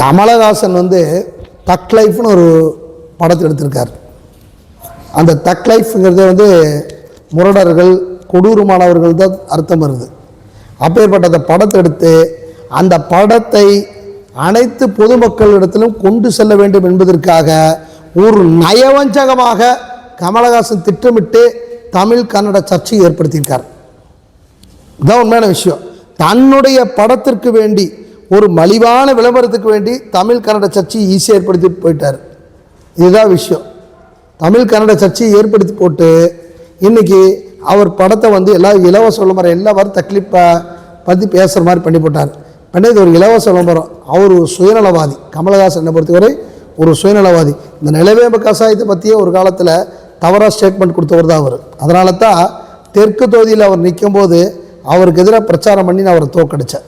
கமலஹாசன் வந்து தக் லைஃப்னு ஒரு படத்தை எடுத்திருக்கார். அந்த தக் லைஃப்ங்கிறது வந்து முரடர்கள் கொடூரமானவர்கள் தான் அர்த்தம் வருது. அப்பேற்பட்ட அந்த படத்தை எடுத்து அந்த படத்தை அனைத்து பொதுமக்களிடத்திலும் கொண்டு செல்ல வேண்டும் என்பதற்காக ஒரு நயவஞ்சகமாக கமலஹாசன் திட்டமிட்டு தமிழ் கன்னட சர்ச்சையை ஏற்படுத்தியிருக்கார். இதான் உண்மையான விஷயம். தன்னுடைய படத்திற்கு வேண்டி ஒரு மலிவான விளம்பரத்துக்கு வேண்டி தமிழ் கன்னட சர்ச்சையை ஈஸியாக ஏற்படுத்தி போயிட்டார். இதுதான் விஷயம். தமிழ் கன்னட சர்ச்சையை ஏற்படுத்தி போட்டு இன்னைக்கு அவர் படத்தை வந்து எல்லா இலவச விளம்பரம் எல்லா வாரம் பற்றி பேசுகிற மாதிரி பண்ணி போட்டார். பண்ணி இது ஒரு இலவச விளம்பரம். அவர் ஒரு சுயநலவாதி. கமலஹாசனை பொறுத்தவரை ஒரு சுயநலவாதி. இந்த நிலவேம்பு கசாயத்தை பற்றியே ஒரு காலத்தில் தவறாக ஸ்டேட்மெண்ட் கொடுத்தவர் தான் அவர். அதனால தான் தெற்கு தொகுதியில் அவர் நிற்கும்போது அவருக்கு எதிராக பிரச்சாரம் பண்ணி நான் அவரை தோக்கடித்தேன்